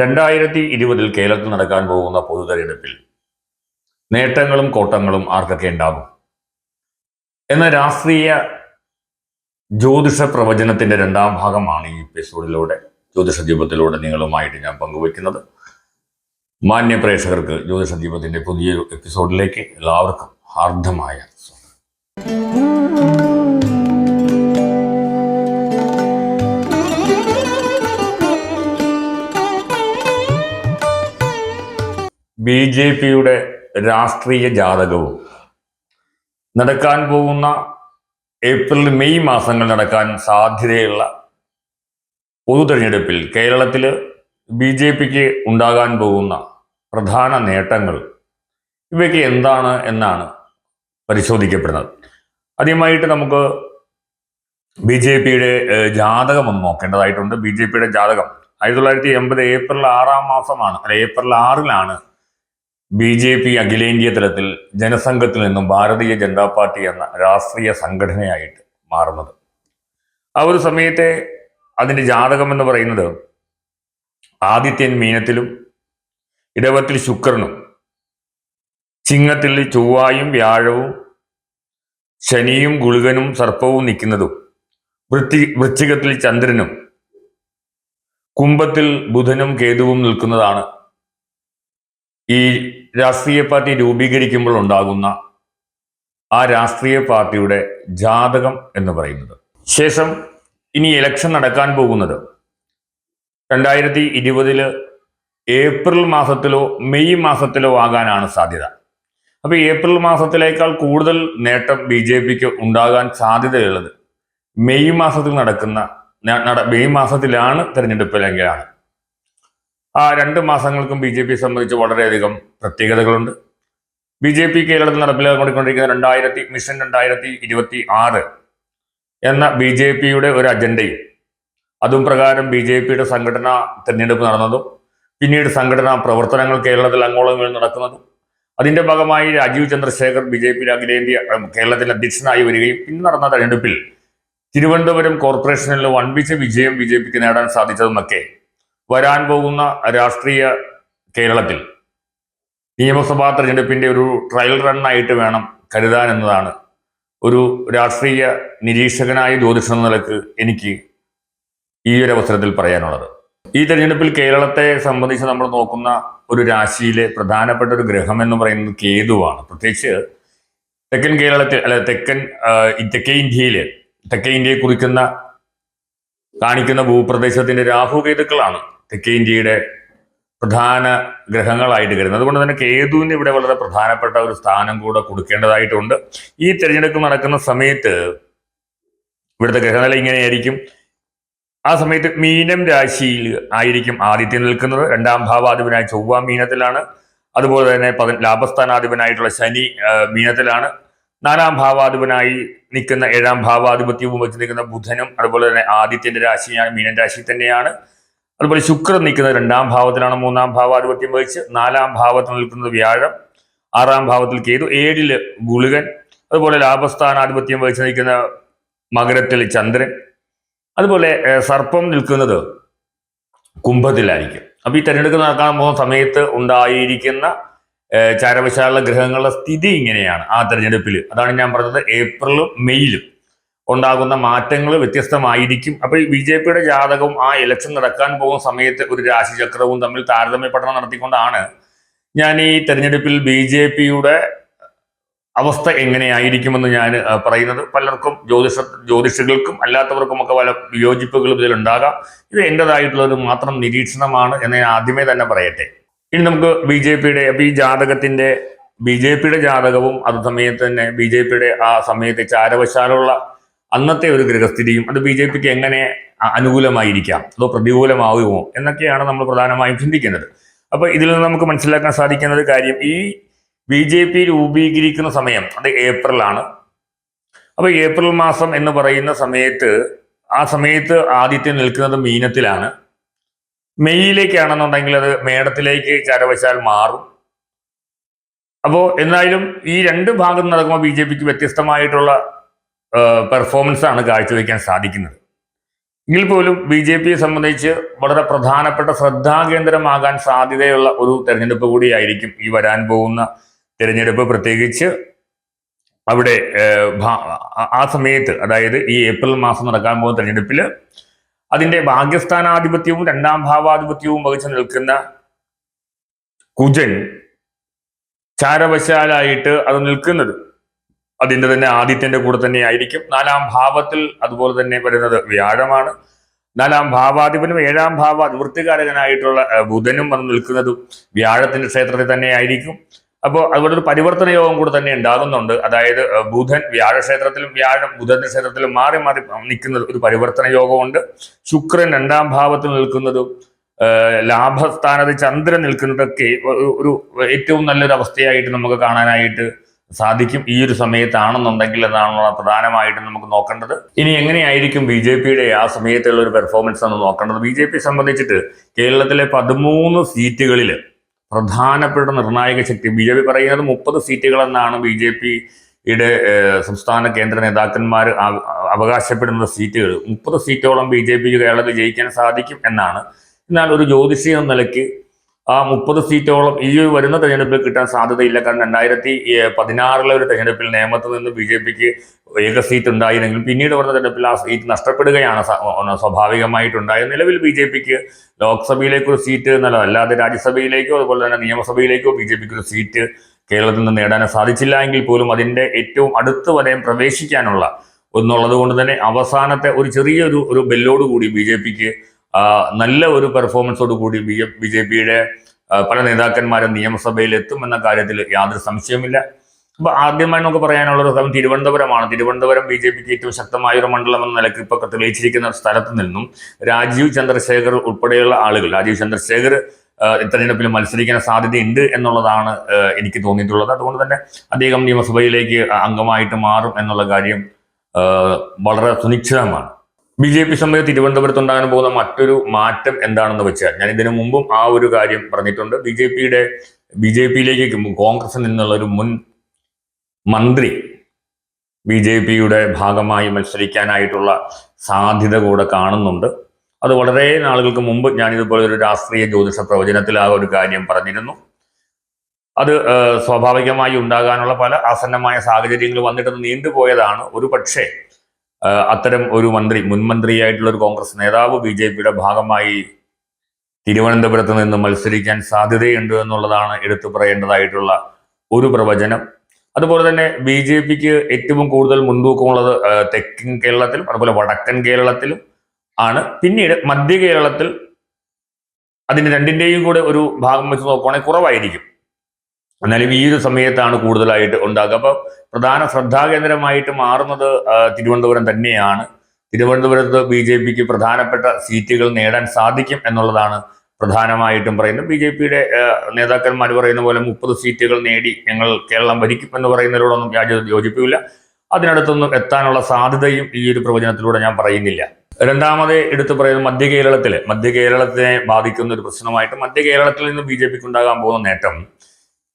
രണ്ടായിരത്തി ഇരുപതിൽ കേരളത്തിൽ നടക്കാൻ പോകുന്ന പൊതു തെരഞ്ഞെടുപ്പിൽ നേട്ടങ്ങളും കോട്ടങ്ങളും ആർക്കൊക്കെ ഉണ്ടാകും? എന്ന രാഷ്ട്രീയ ജ്യോതിഷ പ്രവചനത്തിന്റെ രണ്ടാം ഭാഗമാണ് ഈ എപ്പിസോഡിലൂടെ ജ്യോതിഷ ദീപത്തിലൂടെ നിങ്ങളുമായിട്ട് ഞാൻ പങ്കുവയ്ക്കുന്നത്. മാന്യ പ്രേക്ഷകർക്ക് ജ്യോതിഷ ദീപത്തിന്റെ പുതിയൊരു എപ്പിസോഡിലേക്ക് എല്ലാവർക്കും ഹാർദമായ സ്വാഗതം. ബി ജെ പിയുടെ രാഷ്ട്രീയ ജാതകവും. നടക്കാൻ പോകുന്ന ഏപ്രിൽ മെയ് മാസങ്ങൾ നടക്കാൻ സാധ്യതയുള്ള പൊതു തെരഞ്ഞെടുപ്പിൽ കേരളത്തിൽ ബി ജെ പിക്ക് ഉണ്ടാകാൻ പോകുന്ന പ്രധാന നേട്ടങ്ങൾ ഇവയ്ക്ക് എന്താണ് എന്നാണ് പരിശോധിക്കപ്പെടുന്നത്. ആദ്യമായിട്ട് നമുക്ക് ബി ജെ പിയുടെ ജാതകം ഒന്ന് നോക്കേണ്ടതായിട്ടുണ്ട്. ബി ജെ പിയുടെ ജാതകം ആയിരത്തി തൊള്ളായിരത്തി എൺപത് ഏപ്രിൽ ആറാം മാസമാണ്. അല്ലെ ഏപ്രിൽ ആറിലാണ് ബി ജെ പി അഖിലേന്ത്യാ തലത്തിൽ ജനസംഘത്തിൽ നിന്നും ഭാരതീയ ജനതാ പാർട്ടി എന്ന രാഷ്ട്രീയ സംഘടനയായിട്ട് മാറുന്നത്. ആ ഒരു സമയത്തെ അതിന്റെ ജാതകം എന്ന് പറയുന്നത് ആദിത്യൻ മീനത്തിലും ഇടവത്തിൽ ശുക്രനും ചിങ്ങത്തിൽ ചൊവ്വായും വ്യാഴവും ശനിയും ഗുളികനും സർപ്പവും നിൽക്കുന്നതും വൃത്തി വൃശ്ചികത്തിൽ ചന്ദ്രനും കുംഭത്തിൽ ബുധനും കേതുവും നിൽക്കുന്നതാണ് ഈ രാഷ്ട്രീയ പാർട്ടി രൂപീകരിക്കുമ്പോൾ ഉണ്ടാകുന്ന ആ രാഷ്ട്രീയ പാർട്ടിയുടെ ജാതകം എന്ന് പറയുന്നത്. ശേഷം ഇനി ഇലക്ഷൻ നടക്കാൻ പോകുന്നത് രണ്ടായിരത്തി ഇരുപതിൽ ഏപ്രിൽ മാസത്തിലോ മെയ് മാസത്തിലോ ആകാനാണ് സാധ്യത. അപ്പൊ ഏപ്രിൽ മാസത്തിലേക്കാൾ കൂടുതൽ നേട്ടം ബി ജെ പിക്ക് ഉണ്ടാകാൻ സാധ്യതയുള്ളത് മെയ് മാസത്തിൽ നടക്കുന്ന മെയ് മാസത്തിലാണ് തെരഞ്ഞെടുപ്പിലെങ്കിലാണ് ആ രണ്ട് മാസങ്ങൾക്കും ബി ജെ പി സംബന്ധിച്ച് വളരെയധികം പ്രത്യേകതകളുണ്ട്. ബി ജെ പി കേരളത്തിൽ നടപ്പിലാക്കിക്കൊണ്ടിരിക്കുന്ന രണ്ടായിരത്തി മിഷൻ രണ്ടായിരത്തി ഇരുപത്തി ആറ് എന്ന ബി ജെ പിയുടെ ഒരു അജണ്ടയും അതും പ്രകാരം ബി ജെ പിയുടെ സംഘടനാ തെരഞ്ഞെടുപ്പ് നടന്നതും പിന്നീട് സംഘടനാ പ്രവർത്തനങ്ങൾ കേരളത്തിൽ അങ്ങോളം നടക്കുന്നതും അതിന്റെ ഭാഗമായി രാജീവ് ചന്ദ്രശേഖർ ബി ജെ പിയുടെ അഖിലേന്ത്യ കേരളത്തിൽ അധ്യക്ഷനായി വരികയും പിന്നെ നടന്ന തെരഞ്ഞെടുപ്പിൽ തിരുവനന്തപുരം കോർപ്പറേഷനിൽ വൻപിച്ച വിജയം ബി ജെ പിക്ക് നേടാൻ സാധിച്ചതുമൊക്കെ വരാൻ പോകുന്ന രാഷ്ട്രീയ കേരളത്തിൽ നിയമസഭാ തെരഞ്ഞെടുപ്പിന്റെ ഒരു ട്രയൽ റണ്ണായിട്ട് വേണം കരുതാൻ എന്നതാണ് ഒരു രാഷ്ട്രീയ നിരീക്ഷകനായ ജ്യോതിഷ എന്ന നിലയ്ക്ക് എനിക്ക് ഈ ഒരു അവസരത്തിൽ പറയാനുള്ളത്. ഈ തെരഞ്ഞെടുപ്പിൽ കേരളത്തെ സംബന്ധിച്ച് നമ്മൾ നോക്കുന്ന ഒരു രാശിയിലെ പ്രധാനപ്പെട്ട ഒരു ഗ്രഹം എന്ന് പറയുന്നത് കേതുവാണ്. പ്രത്യേകിച്ച് തെക്കൻ കേരളത്തിൽ അല്ല തെക്കൻ തെക്കേ ഇന്ത്യയിലെ തെക്കേ ഇന്ത്യയെ കുറിക്കുന്ന കാണിക്കുന്ന ഭൂപ്രദേശത്തിന്റെ രാഹുകേതുക്കളാണ്. തെക്കേ ഇന്ത്യയുടെ പ്രധാന ഗ്രഹങ്ങളായിട്ട് കരുതുന്നത് അതുകൊണ്ട് തന്നെ കേതുവിന് ഇവിടെ വളരെ പ്രധാനപ്പെട്ട ഒരു സ്ഥാനം കൂടെ കൊടുക്കേണ്ടതായിട്ടുണ്ട്. ഈ തെരഞ്ഞെടുപ്പ് നടക്കുന്ന സമയത്ത് ഇവിടുത്തെ ഗ്രഹനില ഇങ്ങനെയായിരിക്കും. ആ സമയത്ത് മീനം രാശിയിൽ ആയിരിക്കും ആദിത്യം നിൽക്കുന്നത്. രണ്ടാം ഭാവാധിപനായ ചൊവ്വ മീനത്തിലാണ്. അതുപോലെ തന്നെ പതി ലാഭസ്ഥാനാധിപനായിട്ടുള്ള ശനി മീനത്തിലാണ്. നാലാം ഭാവാധിപനായി നിൽക്കുന്ന ഏഴാം ഭാവാധിപത്യവും വെച്ച് നിൽക്കുന്ന ബുധനും അതുപോലെ തന്നെ ആദിത്യന്റെ രാശിയാണ് മീനൻ രാശി തന്നെയാണ്. അതുപോലെ ശുക്രൻ നിൽക്കുന്നത് രണ്ടാം ഭാവത്തിലാണ്. മൂന്നാം ഭാവാധിപത്യം വഹിച്ച് നാലാം ഭാവത്തിൽ നിൽക്കുന്നത് വ്യാഴം. ആറാം ഭാവത്തിൽ കേതു. ഏഴിൽ ഗുളികൻ. അതുപോലെ ലാഭസ്ഥാനാധിപത്യം വഹിച്ച് നിൽക്കുന്ന മകരത്തിൽ ചന്ദ്രൻ. അതുപോലെ സർപ്പം നിൽക്കുന്നത് കുംഭത്തിലായിരിക്കും. അപ്പൊ ഈ തെരഞ്ഞെടുപ്പ് നടക്കാൻ പോകുന്ന സമയത്ത് ഉണ്ടായിരിക്കുന്ന ചാരവശാല ഗ്രഹങ്ങളുടെ സ്ഥിതി ഇങ്ങനെയാണ് ആ തെരഞ്ഞെടുപ്പിൽ അതാണ് ഞാൻ പറഞ്ഞത്. ഏപ്രിലും മെയ്യിലും ഉണ്ടാകുന്ന മാറ്റങ്ങൾ വ്യത്യസ്തമായിരിക്കും. അപ്പോൾ ബി ജെ പിയുടെ ജാതകവും ആ ഇലക്ഷൻ നടക്കാൻ പോകുന്ന സമയത്ത് ഒരു രാശിചക്രവും തമ്മിൽ താരതമ്യ പഠനം നടത്തിക്കൊണ്ടാണ് ഞാൻ ഈ തെരഞ്ഞെടുപ്പിൽ ബി ജെ പിയുടെ അവസ്ഥ എങ്ങനെയായിരിക്കുമെന്ന് ഞാൻ പറയുന്നത്. പലർക്കും ജ്യോതിഷ ജ്യോതിഷികൾക്കും അല്ലാത്തവർക്കും ഒക്കെ പല വിയോജിപ്പുകളും ഇതിലുണ്ടാകാം ഇത് എന്റെതായിട്ടുള്ള ഒരു മാത്രം നിരീക്ഷണമാണ് എന്ന് ഞാൻ ആദ്യമേ തന്നെ പറയട്ടെ. ഇനി നമുക്ക് ബി ജെ പിയുടെ ഈ ജാതകത്തിന്റെ ബി ജെ പിയുടെ ജാതകവും അത് സമയത്ത് തന്നെ ബി ജെ പിയുടെ ആ സമയത്ത് ചാരവശാലുള്ള അന്നത്തെ ഒരു ഗൃഹസ്ഥിതിയും അത് ബി ജെ പിക്ക് എങ്ങനെ അനുകൂലമായിരിക്കാം? അതോ പ്രതികൂലമാവുമോ? എന്നൊക്കെയാണ് നമ്മൾ പ്രധാനമായും ചിന്തിക്കുന്നത്. അപ്പോൾ ഇതിൽ നിന്ന് നമുക്ക് മനസ്സിലാക്കാൻ സാധിക്കുന്ന ഒരു കാര്യം ഈ ബി ജെ പി രൂപീകരിക്കുന്ന സമയം അത് ഏപ്രിലാണ്. അപ്പോൾ ഏപ്രിൽ മാസം എന്ന് പറയുന്ന സമയത്ത് ആ സമയത്ത് ആദ്യത്തെ നിൽക്കുന്നത് മീനത്തിലാണ്. മെയ്യിലേക്കാണെന്നുണ്ടെങ്കിൽ അത് മേടത്തിലേക്ക് ചരവശാൽ മാറും. അപ്പോൾ എന്തായാലും ഈ രണ്ട് ഭാഗം നടക്കുമ്പോൾ ബി ജെ പിക്ക് വ്യത്യസ്തമായിട്ടുള്ള പെർഫോമൻസ് ആണ് കാഴ്ചവെക്കാൻ സാധിക്കുന്നത്. എങ്കിൽ പോലും ബി ജെ പിയെ സംബന്ധിച്ച് വളരെ പ്രധാനപ്പെട്ട ശ്രദ്ധാകേന്ദ്രമാകാൻ സാധ്യതയുള്ള ഒരു തെരഞ്ഞെടുപ്പ് കൂടിയായിരിക്കും ഈ വരാൻ പോകുന്ന തെരഞ്ഞെടുപ്പ്. പ്രത്യേകിച്ച് അവിടെ ആ- സമയത്ത് അതായത് ഈ ഏപ്രിൽ മാസം നടക്കാൻ പോകുന്ന തെരഞ്ഞെടുപ്പിൽ അതിന്റെ ഭാഗ്യസ്ഥാനാധിപത്യവും രണ്ടാം ഭാവാധിപത്യവും വഹിച്ചു നിൽക്കുന്ന കുജൻ ചാരവശാലായിട്ട് അത് നിൽക്കുന്നത് അതിന്റെ തന്നെ ആദിത്യന്റെ കൂടെ തന്നെ ആയിരിക്കും. നാലാം ഭാവത്തിൽ അതുപോലെ തന്നെ വരുന്നത് വ്യാഴമാണ്. നാലാം ഭാവാധിപനും ഏഴാം ഭാവ വൃത്തികാരകനായിട്ടുള്ള ബുധനും വന്ന് നിൽക്കുന്നതും വ്യാഴത്തിന്റെ ക്ഷേത്രത്തിൽ തന്നെ ആയിരിക്കും. അപ്പോൾ അതുപോലെ ഒരു പരിവർത്തന യോഗം കൂടെ തന്നെ ഉണ്ടാകുന്നുണ്ട്. അതായത് ബുധൻ വ്യാഴക്ഷേത്രത്തിലും വ്യാഴം ബുധന്റെ ക്ഷേത്രത്തിലും മാറി മാറി നിൽക്കുന്ന ഒരു പരിവർത്തന യോഗമുണ്ട്. ശുക്രൻ രണ്ടാം ഭാവത്തിൽ നിൽക്കുന്നതും ലാഭസ്ഥാനത്ത് ചന്ദ്രൻ നിൽക്കുന്നതൊക്കെ ഒരു ഏറ്റവും നല്ലൊരു അവസ്ഥയായിട്ട് നമുക്ക് കാണാനായിട്ട് സാധിക്കും ഈ ഒരു സമയത്താണെന്നുണ്ടെങ്കിൽ എന്നാണ് പ്രധാനമായിട്ടും നമുക്ക് നോക്കേണ്ടത്. ഇനി എങ്ങനെയായിരിക്കും ബി ജെ പിയുടെ ആ സമയത്തുള്ള ഒരു പെർഫോമൻസ് എന്ന് നോക്കേണ്ടത്? ബി ജെ പി സംബന്ധിച്ചിട്ട് കേരളത്തിലെ പതിമൂന്ന് സീറ്റുകളിൽ പ്രധാനപ്പെട്ട നിർണായക ശക്തി ബി ജെ പി പറയുന്നത് മുപ്പത് സീറ്റുകളെന്നാണ് ബി ജെ പിയുടെ സംസ്ഥാന കേന്ദ്ര നേതാക്കന്മാർ അവകാശപ്പെടുന്ന സീറ്റുകൾ. മുപ്പത് സീറ്റോളം ബി ജെ പിക്ക് കേരളത്തിൽ ജയിക്കാൻ സാധിക്കും എന്നാണ്. എന്നാൽ ഒരു ജ്യോതിഷി നിലയ്ക്ക് ആ മുപ്പത് സീറ്റോളം ഈ വരുന്ന തെരഞ്ഞെടുപ്പിൽ കിട്ടാൻ സാധ്യതയില്ല. കാരണം രണ്ടായിരത്തി പതിനാറിലെ ഒരു തെരഞ്ഞെടുപ്പിൽ നേമത്ത് നിന്ന് ബി ജെ പിക്ക് ഏക സീറ്റ് ഉണ്ടായിരുന്നെങ്കിൽ പിന്നീട് വരുന്ന തെരഞ്ഞെടുപ്പിൽ ആ സീറ്റ് നഷ്ടപ്പെടുകയാണ് സ്വാഭാവികമായിട്ടുണ്ടായത് നിലവിൽ ബി ജെ പിക്ക് ലോക്സഭയിലേക്ക് ഒരു സീറ്റ് എന്നല്ല അല്ലാതെ രാജ്യസഭയിലേക്കോ അതുപോലെ തന്നെ നിയമസഭയിലേക്കോ ബി ജെ പിക്ക് ഒരു സീറ്റ് കേരളത്തിൽ നിന്ന് നേടാൻ സാധിച്ചില്ല എങ്കിൽ പോലും അതിന്റെ ഏറ്റവും അടുത്ത് വരെയും പ്രവേശിക്കാനുള്ള എന്നുള്ളത് കൊണ്ട് തന്നെ അവസാനത്തെ ഒരു ചെറിയൊരു ഒരു ബെല്ലോട് കൂടി ബി ജെ പിക്ക് നല്ല ഒരു പെർഫോമൻസോട് കൂടി ബി ബി ജെ പിയുടെ പല നേതാക്കന്മാരും നിയമസഭയിൽ എത്തുമെന്ന കാര്യത്തിൽ യാതൊരു സംശയമില്ല അപ്പൊ ആദ്യമായി നമുക്ക് പറയാനുള്ളത് സ്ഥലം തിരുവനന്തപുരമാണ്. തിരുവനന്തപുരം ബി ജെ പിക്ക് ഏറ്റവും ശക്തമായ ഒരു മണ്ഡലം എന്ന നിലയ്ക്ക് ഇപ്പൊ തെളിയിച്ചിരിക്കുന്ന സ്ഥലത്ത് നിന്നും രാജീവ് ചന്ദ്രശേഖർ ഉൾപ്പെടെയുള്ള ആളുകൾ രാജീവ് ചന്ദ്രശേഖർ തെരഞ്ഞെടുപ്പിൽ മത്സരിക്കാൻ സാധ്യതയുണ്ട് എന്നുള്ളതാണ് എനിക്ക് തോന്നിയിട്ടുള്ളത്. അതുകൊണ്ട് തന്നെ അദ്ദേഹം നിയമസഭയിലേക്ക് അംഗമായിട്ട് മാറും എന്നുള്ള കാര്യം വളരെ സുനിശ്ചിതമാണ്. ബി ജെ പി സംബന്ധിച്ച് തിരുവനന്തപുരത്ത് ഉണ്ടാകാൻ പോകുന്ന മറ്റൊരു മാറ്റം എന്താണെന്ന് വെച്ചാൽ ഞാൻ ഇതിനു മുമ്പും ആ ഒരു കാര്യം പറഞ്ഞിട്ടുണ്ട്. ബി ജെ പിയുടെ ബി ജെ പിയിലേക്ക് കോൺഗ്രസിൽ നിന്നുള്ള ഒരു മുൻ മന്ത്രി ബി ജെ പിയുടെ ഭാഗമായി മത്സരിക്കാനായിട്ടുള്ള സാധ്യത കൂടെ കാണുന്നുണ്ട്. അത് വളരെ നാളുകൾക്ക് മുമ്പ് ഞാൻ ഇതുപോലെ ഒരു രാഷ്ട്രീയ ജ്യോതിഷ പ്രവചനത്തിൽ ആ ഒരു കാര്യം പറഞ്ഞിരുന്നു. അത് സ്വാഭാവികമായി ഉണ്ടാകാനുള്ള പല ആസന്നമായ സാഹചര്യങ്ങൾ വന്നിട്ട് നീണ്ടുപോയതാണ്. ഒരു പക്ഷേ അത്തരം ഒരു മന്ത്രി മുൻ മന്ത്രിയായിട്ടുള്ള ഒരു കോൺഗ്രസ് നേതാവ് ബി ജെ പിയുടെ ഭാഗമായി തിരുവനന്തപുരത്ത് നിന്ന് മത്സരിക്കാൻ സാധ്യതയുണ്ട് എന്നുള്ളതാണ് എടുത്തു പറയേണ്ടതായിട്ടുള്ള ഒരു പ്രവചനം. അതുപോലെ തന്നെ ബി ജെ പിക്ക് ഏറ്റവും കൂടുതൽ മുൻതൂക്കമുള്ളത് തെക്കൻ കേരളത്തിലും അതുപോലെ വടക്കൻ കേരളത്തിലും ആണ്. പിന്നീട് മധ്യ കേരളത്തിൽ അതിന് രണ്ടിന്റെയും കൂടെ ഒരു ഭാഗം വെച്ച് നോക്കുവാണെങ്കിൽ കുറവായിരിക്കും. എന്നാലും ഈ ഒരു സമയത്താണ് കൂടുതലായിട്ട് ഉണ്ടാകുക. അപ്പോൾ പ്രധാന ശ്രദ്ധാകേന്ദ്രമായിട്ട് മാറുന്നത് തിരുവനന്തപുരം തന്നെയാണ്. തിരുവനന്തപുരത്ത് ബി ജെ പിക്ക് പ്രധാനപ്പെട്ട സീറ്റുകൾ നേടാൻ സാധിക്കും എന്നുള്ളതാണ് പ്രധാനമായിട്ടും പറയുന്നത്. ബി ജെ പിയുടെ നേതാക്കന്മാർ പറയുന്ന പോലെ മുപ്പത് സീറ്റുകൾ നേടി ഞങ്ങൾ കേരളം ഭരിക്കും എന്ന് പറയുന്നതിനോടൊന്നും യാതൊരു യോജിപ്പില്ല. അതിനടുത്തൊന്നും എത്താനുള്ള സാധ്യതയും ഈ ഒരു പ്രവചനത്തിലൂടെ ഞാൻ പറയുന്നില്ല. രണ്ടാമത് എടുത്തു പറയുന്നത് മധ്യ കേരളത്തിലെ. മധ്യ കേരളത്തിനെ ബാധിക്കുന്ന ഒരു പ്രശ്നമായിട്ട് മധ്യ കേരളത്തിൽ നിന്ന് ബി ജെ പിക്ക് ഉണ്ടാകാൻ പോകുന്ന നേട്ടം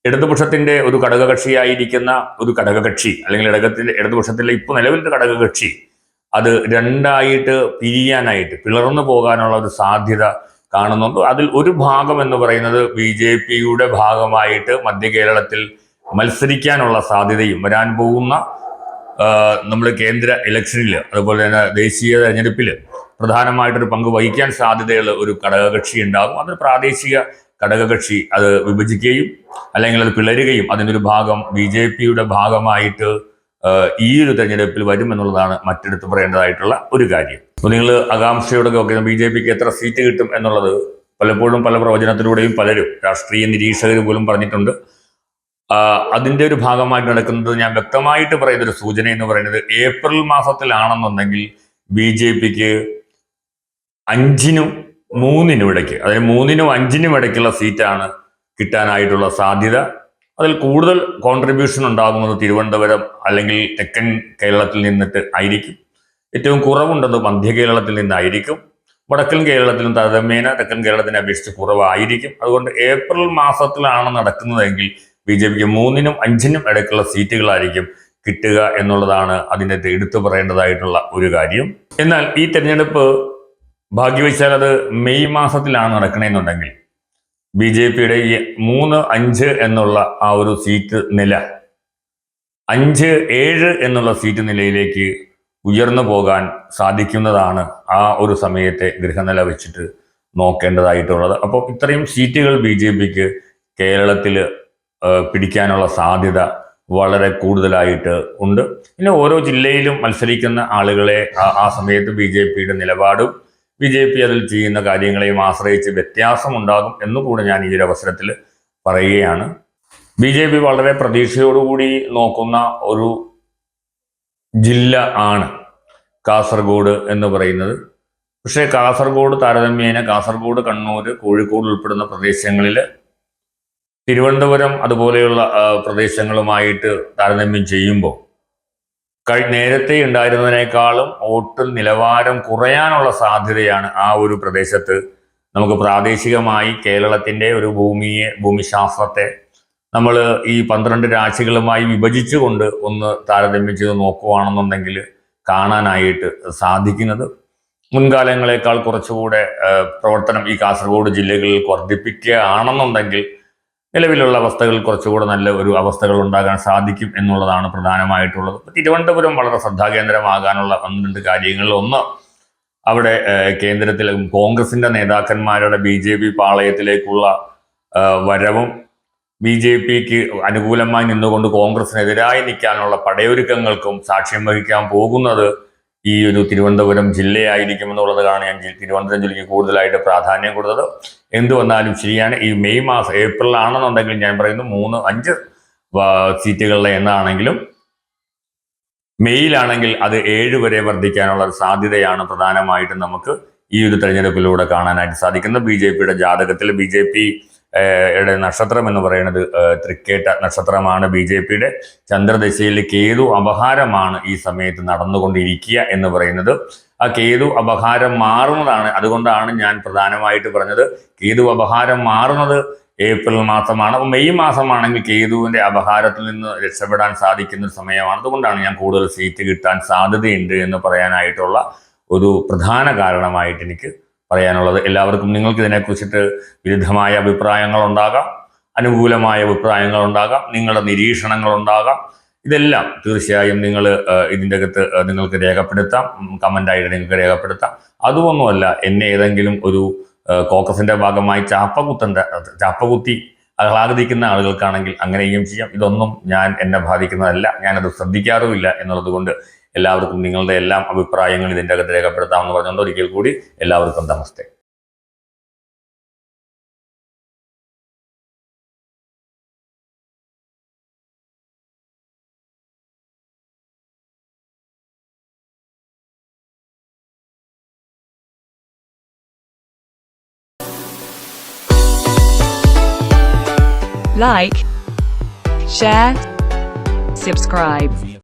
ഇടതുപക്ഷത്തിന്റെ ഒരു ഘടകകക്ഷിയായിരിക്കുന്ന ഒരു ഘടകകക്ഷി അല്ലെങ്കിൽ ഇടകത്തിന്റെ ഇടതുപക്ഷത്തിലെ ഇപ്പോൾ നിലവിലത്തെ ഘടകകക്ഷി അത് രണ്ടായിട്ട് പിരിയാനായിട്ട് പിളർന്നു പോകാനുള്ള ഒരു സാധ്യത കാണുന്നുണ്ട്. അതിൽ ഒരു ഭാഗം എന്ന് പറയുന്നത് ബി ജെ പിയുടെ ഭാഗമായിട്ട് മധ്യ കേരളത്തിൽ മത്സരിക്കാനുള്ള സാധ്യതയും വരാൻ പോകുന്ന നമ്മുടെ കേന്ദ്ര ഇലക്ഷനിൽ അതുപോലെ തന്നെ ദേശീയ തെരഞ്ഞെടുപ്പിൽ പ്രധാനമായിട്ടൊരു പങ്ക് വഹിക്കാൻ സാധ്യതയുള്ള ഒരു ഘടകകക്ഷി ഉണ്ടാകും അതൊരു പ്രാദേശിക ഘടകകക്ഷി അത് വിഭജിക്കുകയും അല്ലെങ്കിൽ അത് പിളരുകയും അതിന്റെ ഒരു ഭാഗം ബി ജെ പിയുടെ ഭാഗമായിട്ട് ഈ ഒരു തെരഞ്ഞെടുപ്പിൽ വരും എന്നുള്ളതാണ് മറ്റെടുത്ത് പറയേണ്ടതായിട്ടുള്ള ഒരു കാര്യം. അപ്പോൾ നിങ്ങൾ ആകാംക്ഷയോടെ ഒക്കെ ബി ജെ പിക്ക് എത്ര സീറ്റ് കിട്ടും എന്നുള്ളത് പലപ്പോഴും പല പ്രവചനത്തിലൂടെയും പലരും രാഷ്ട്രീയ നിരീക്ഷകർ പോലും പറഞ്ഞിട്ടുണ്ട്. അതിന്റെ ഒരു ഭാഗമായിട്ട് നടക്കുന്നത് ഞാൻ വ്യക്തമായിട്ട് പറയുന്ന ഒരു സൂചന എന്ന് പറയുന്നത് ഏപ്രിൽ മാസത്തിലാണെന്നുണ്ടെങ്കിൽ ബി ജെ പിക്ക് അഞ്ചിനും മൂന്നിനും ഇടയ്ക്ക് അതായത് മൂന്നിനും അഞ്ചിനും ഇടയ്ക്കുള്ള സീറ്റാണ് കിട്ടാനായിട്ടുള്ള സാധ്യത. അതിൽ കൂടുതൽ കോൺട്രിബ്യൂഷൻ ഉണ്ടാകുന്നത് തിരുവനന്തപുരം അല്ലെങ്കിൽ തെക്കൻ കേരളത്തിൽ നിന്നിട്ട് ആയിരിക്കും. ഏറ്റവും കുറവുണ്ടത് മധ്യ കേരളത്തിൽ നിന്നായിരിക്കും. വടക്കൻ കേരളത്തിലും താരതമ്യേന തെക്കൻ കേരളത്തിനെ അപേക്ഷിച്ച് കുറവായിരിക്കും. അതുകൊണ്ട് ഏപ്രിൽ മാസത്തിലാണ് നടക്കുന്നതെങ്കിൽ ബി ജെ പിക്ക് മൂന്നിനും അഞ്ചിനും ഇടയ്ക്കുള്ള സീറ്റുകളായിരിക്കും കിട്ടുക എന്നുള്ളതാണ് അതിന്റെ എടുത്തു പറയേണ്ടതായിട്ടുള്ള ഒരു കാര്യം. എന്നാൽ ഈ തെരഞ്ഞെടുപ്പ് ഭാഗ്യവശാൽ അത് മെയ് മാസത്തിലാണ് നടക്കണമെന്നുണ്ടെങ്കിൽ ബി ജെ പിയുടെ ഈ മൂന്ന് അഞ്ച് എന്നുള്ള ആ ഒരു സീറ്റ് നില അഞ്ച് ഏഴ് എന്നുള്ള സീറ്റ് നിലയിലേക്ക് ഉയർന്നു പോകാൻ സാധിക്കുന്നതാണ് ആ ഒരു സമയത്തെ ഗൃഹനില വെച്ചിട്ട് നോക്കേണ്ടതായിട്ടുള്ളത്. അപ്പോൾ ഇത്രയും സീറ്റുകൾ ബി ജെ പിക്ക് കേരളത്തിൽ പിടിക്കാനുള്ള സാധ്യത വളരെ കൂടുതലായിട്ട് ഉണ്ട്. പിന്നെ ഓരോ ജില്ലയിലും മത്സരിക്കുന്ന ആളുകളെ ആ- സമയത്ത് ബി ജെ പിയുടെ നിലപാടും ബി ജെ പി അതിൽ ചെയ്യുന്ന കാര്യങ്ങളെയും ആശ്രയിച്ച് വ്യത്യാസമുണ്ടാകും എന്നുകൂടെ ഞാൻ ഈ ഒരു അവസരത്തിൽ പറയുകയാണ്. ബി ജെ പി വളരെ പ്രതീക്ഷയോടുകൂടി നോക്കുന്ന ഒരു ജില്ല ആണ് കാസർഗോഡ് എന്ന് പറയുന്നത്. പക്ഷേ കാസർഗോഡ് താരതമ്യേന കാസർഗോഡ് കണ്ണൂർ കോഴിക്കോട് ഉൾപ്പെടുന്ന പ്രദേശങ്ങളിൽ തിരുവനന്തപുരം അതുപോലെയുള്ള പ്രദേശങ്ങളുമായിട്ട് താരതമ്യം ചെയ്യുമ്പോൾ കഴി നേരത്തെ ഉണ്ടായിരുന്നതിനേക്കാളും വോട്ട് നിലവാരം കുറയാനുള്ള സാധ്യതയാണ് ആ ഒരു പ്രദേശത്ത്. നമുക്ക് പ്രാദേശികമായി കേരളത്തിന്റെ ഒരു ഭൂമിയെ ഭൂമിശാസ്ത്രത്തെ നമ്മൾ ഈ പന്ത്രണ്ട് രാശികളുമായി വിഭജിച്ചുകൊണ്ട് ഒന്ന് താരതമ്യം ചെയ്ത് നോക്കുകയാണെന്നുണ്ടെങ്കിൽ കാണാനായിട്ട് സാധിക്കുന്നത്. മുൻകാലങ്ങളെക്കാൾ കുറച്ചുകൂടെ പ്രവർത്തനം ഈ കാസർഗോഡ് ജില്ലകളിൽ വർദ്ധിപ്പിക്കുകയാണെന്നുണ്ടെങ്കിൽ നിലവിലുള്ള അവസ്ഥകൾ കുറച്ചുകൂടെ നല്ല ഒരു അവസ്ഥകൾ ഉണ്ടാകാൻ സാധിക്കും എന്നുള്ളതാണ് പ്രധാനമായിട്ടുള്ളത്. തിരുവനന്തപുരം വളരെ ശ്രദ്ധാകേന്ദ്രമാകാനുള്ള ഒന്ന് രണ്ട് കാര്യങ്ങളിൽ ഒന്ന് അവിടെ കേന്ദ്രത്തിൽ കോൺഗ്രസിന്റെ നേതാക്കന്മാരുടെ ബി ജെ പി പാളയത്തിലേക്കുള്ള വരവും ബി ജെ പിക്ക് അനുകൂലമായി നിന്നുകൊണ്ട് കോൺഗ്രസിനെതിരായി നിൽക്കാനുള്ള പടയൊരുക്കങ്ങൾക്കും സാക്ഷ്യം വഹിക്കാൻ പോകുന്നത് ഈ ഒരു തിരുവനന്തപുരം ജില്ലയായിരിക്കും എന്നുള്ളതാണ് ഞാൻ തിരുവനന്തപുരം ജില്ലയ്ക്ക് കൂടുതലായിട്ട് പ്രാധാന്യം കൊടുത്തത് എന്ത് വന്നാലും ശരിയാണ്. ഈ മെയ് മാസം ഏപ്രിൽ ആണെന്നുണ്ടെങ്കിൽ ഞാൻ പറയുന്നു മൂന്ന് അഞ്ച് സീറ്റുകളുടെ എന്നാണെങ്കിലും മെയ്യിലാണെങ്കിൽ അത് ഏഴ് വരെ വർദ്ധിക്കാനുള്ള ഒരു സാധ്യതയാണ് പ്രധാനമായിട്ടും നമുക്ക് ഈ ഒരു തെരഞ്ഞെടുപ്പിലൂടെ കാണാനായിട്ട് സാധിക്കുന്നത്. ബി ജെ പിയുടെ ജാതകത്തിൽ ബി ജെ പി നക്ഷത്രം എന്ന് പറയുന്നത് തൃക്കേട്ട നക്ഷത്രമാണ്. ബി ജെ പിയുടെ ചന്ദ്രദശയിൽ കേതു അപഹാരമാണ് ഈ സമയത്ത് നടന്നുകൊണ്ടിരിക്കുക എന്ന് പറയുന്നത്. ആ കേതു അപഹാരം മാറുന്നതാണ്. അതുകൊണ്ടാണ് ഞാൻ പ്രധാനമായിട്ട് പറഞ്ഞത്. കേതു അപഹാരം മാറുന്നത് ഏപ്രിൽ മാസമാണ്. അപ്പോൾ മെയ് മാസമാണെങ്കിൽ കേതുവിന്റെ അപഹാരത്തിൽ നിന്ന് രക്ഷപ്പെടാൻ സാധിക്കുന്ന ഒരു സമയമാണ്. അതുകൊണ്ടാണ് ഞാൻ കൂടുതൽ സീറ്റ് കിട്ടാൻ സാധ്യതയുണ്ട് എന്ന് പറയാനായിട്ടുള്ള ഒരു പ്രധാന കാരണമായിട്ട് എനിക്ക് പറയാനുള്ളത്. എല്ലാവർക്കും നിങ്ങൾക്ക് ഇതിനെക്കുറിച്ചിട്ട് വിരുദ്ധമായ അഭിപ്രായങ്ങൾ ഉണ്ടാകാം അനുകൂലമായ അഭിപ്രായങ്ങൾ ഉണ്ടാകാം നിങ്ങളുടെ നിരീക്ഷണങ്ങൾ ഉണ്ടാകാം ഇതെല്ലാം തീർച്ചയായും നിങ്ങൾ ഇതിന്റെ അകത്ത് നിങ്ങൾക്ക് രേഖപ്പെടുത്താം. കമന്റായിട്ട് നിങ്ങൾക്ക് രേഖപ്പെടുത്താം. അതുമൊന്നുമല്ല എന്നെ ഏതെങ്കിലും ഒരു കോക്കസിന്റെ ഭാഗമായി ചാപ്പകുത്തന്റെ ചാപ്പകുത്തി ആഹ്ലാദിക്കുന്ന ആളുകൾക്കാണെങ്കിൽ അങ്ങനെയും ചെയ്യാം. ഇതൊന്നും ഞാൻ എന്നെ ബാധിക്കുന്നതല്ല. ഞാനത് ശ്രദ്ധിക്കാറുമില്ല എന്നുള്ളത് കൊണ്ട് എല്ലാവർക്കും നിങ്ങളുടെ എല്ലാം അഭിപ്രായങ്ങൾ ഇതിന്റെ അകത്ത് രേഖപ്പെടുത്താമെന്ന് പറഞ്ഞുകൊണ്ട് ഒരിക്കൽ കൂടി എല്ലാവർക്കും നമസ്തേ like, share, subscribe.